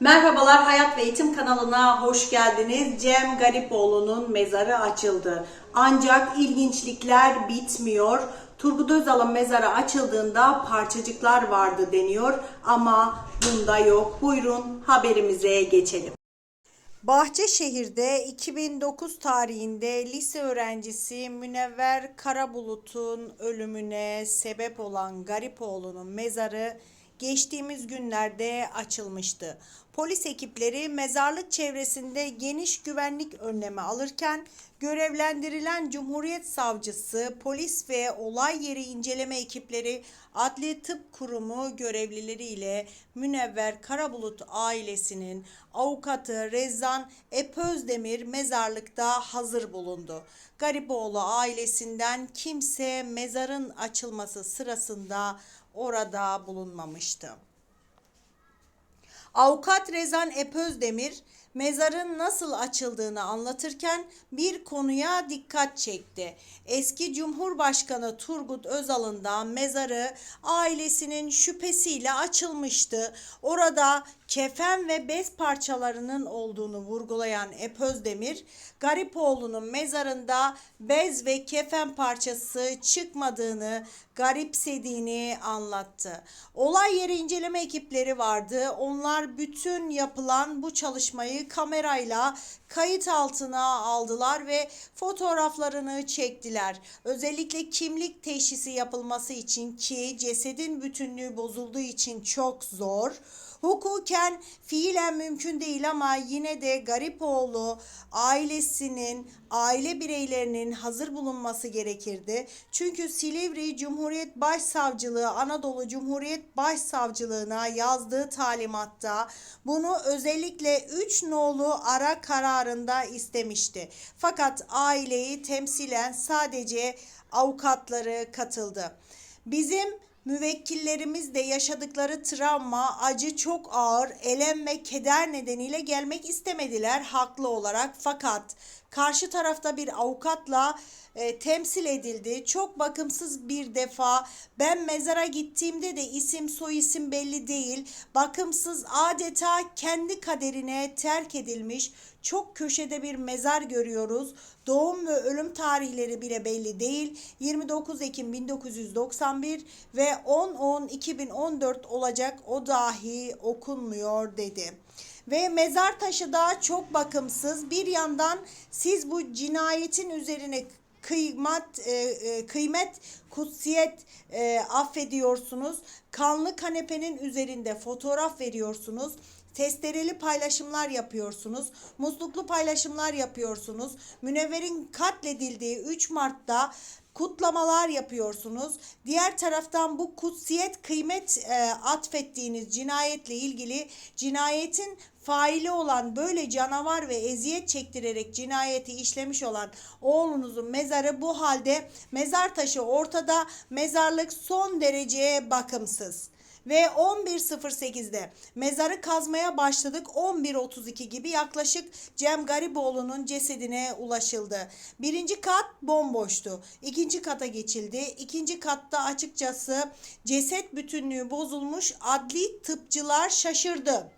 Merhabalar Hayat ve Eğitim kanalına hoş geldiniz. Cem Garipoğlu'nun mezarı açıldı. Ancak ilginçlikler bitmiyor. Turgut Özal'ın mezarı açıldığında parçacıklar vardı deniyor ama bunda yok. Buyurun haberimize geçelim. Bahçeşehir'de 2009 tarihinde lise öğrencisi Münevver Karabulut'un ölümüne sebep olan Garipoğlu'nun mezarı geçtiğimiz günlerde açılmıştı. Polis ekipleri mezarlık çevresinde geniş güvenlik önlemi alırken görevlendirilen Cumhuriyet Savcısı, polis ve olay yeri inceleme ekipleri Adli Tıp Kurumu görevlileriyle Münevver Karabulut ailesinin avukatı Rezan Epözdemir mezarlıkta hazır bulundu. Garipoğlu ailesinden kimse mezarın açılması sırasında orada bulunmamıştı. Avukat Rezan Epözdemir mezarın nasıl açıldığını anlatırken bir konuya dikkat çekti. Eski Cumhurbaşkanı Turgut Özal'ın da mezarı ailesinin şüphesiyle açılmıştı. Orada kefen ve bez parçalarının olduğunu vurgulayan Epözdemir, Garipoğlu'nun mezarında bez ve kefen parçası çıkmadığını, garipsediğini anlattı. Olay yeri inceleme ekipleri vardı. Onlar bütün yapılan bu çalışmayı kamerayla kayıt altına aldılar ve fotoğraflarını çektiler. Özellikle kimlik teşhisi yapılması için ki cesedin bütünlüğü bozulduğu için çok zor. Hukuken fiilen mümkün değil ama yine de Garipoğlu ailesinin, aile bireylerinin hazır bulunması gerekirdi. Çünkü Silivri Cumhuriyet Başsavcılığı Anadolu Cumhuriyet Başsavcılığına yazdığı talimatta bunu özellikle 3 nolu ara kararında istemişti. Fakat aileyi temsilen sadece avukatları katıldı. Bizim Müvekkillerimiz de yaşadıkları travma, acı çok ağır, elem ve keder nedeniyle gelmek istemediler haklı olarak. Fakat karşı tarafta bir avukatla e, temsil edildi. Çok bakımsız bir defa ben mezara gittiğimde de isim soy isim belli değil. Bakımsız adeta kendi kaderine terk edilmiş çok köşede bir mezar görüyoruz. Doğum ve ölüm tarihleri bile belli değil. 29 Ekim 1991 ve 10-10-2014 olacak o dahi okunmuyor dedi. Ve mezar taşı da çok bakımsız. Bir yandan siz bu cinayetin üzerine kıymet e, e, kıymet kutsiyet e, affediyorsunuz. Kanlı kanepenin üzerinde fotoğraf veriyorsunuz. Testereli paylaşımlar yapıyorsunuz. Musluklu paylaşımlar yapıyorsunuz. Münevver'in katledildiği 3 Mart'ta kutlamalar yapıyorsunuz. Diğer taraftan bu kutsiyet kıymet e, atfettiğiniz cinayetle ilgili cinayetin faili olan böyle canavar ve eziyet çektirerek cinayeti işlemiş olan oğlunuzun mezarı bu halde mezar taşı ortada mezarlık son derece bakımsız. Ve 11.08'de mezarı kazmaya başladık. 11.32 gibi yaklaşık Cem Gariboğlu'nun cesedine ulaşıldı. Birinci kat bomboştu. İkinci kata geçildi. İkinci katta açıkçası ceset bütünlüğü bozulmuş. Adli tıpçılar şaşırdı.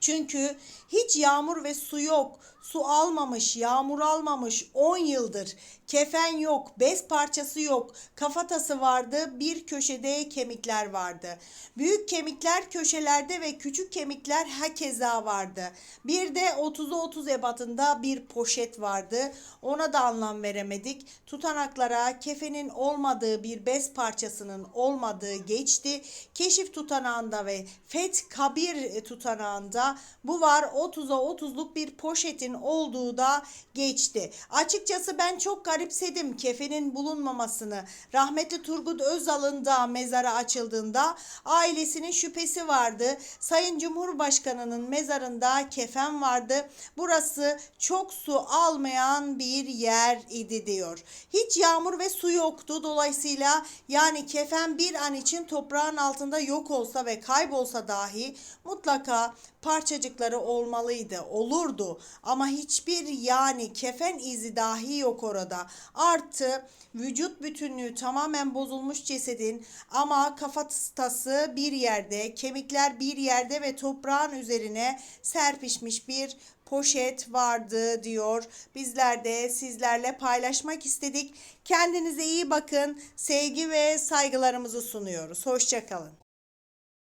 Çünkü hiç yağmur ve su yok. Su almamış, yağmur almamış 10 yıldır. Kefen yok, bez parçası yok. Kafatası vardı, bir köşede kemikler vardı. Büyük kemikler köşelerde ve küçük kemikler hakeza vardı. Bir de 30'u 30 ebatında bir poşet vardı. Ona da anlam veremedik. Tutanaklara kefenin olmadığı bir bez parçasının olmadığı geçti. Keşif tutanağında ve Fet Kabir tutanağında bu var 30'a 30'luk bir poşetin olduğu da geçti. Açıkçası ben çok garipsedim kefenin bulunmamasını. Rahmetli Turgut Özal'ın da mezarı açıldığında ailesinin şüphesi vardı. Sayın Cumhurbaşkanı'nın mezarında kefen vardı. Burası çok su almayan bir yer idi diyor. Hiç yağmur ve su yoktu. Dolayısıyla yani kefen bir an için toprağın altında yok olsa ve kaybolsa dahi mutlaka parçacıkları olmalıydı, olurdu. Ama hiçbir yani kefen izi dahi yok orada. Artı vücut bütünlüğü tamamen bozulmuş cesedin ama kafatası bir yerde, kemikler bir yerde ve toprağın üzerine serpişmiş bir poşet vardı diyor. Bizler de sizlerle paylaşmak istedik. Kendinize iyi bakın. Sevgi ve saygılarımızı sunuyoruz. Hoşçakalın.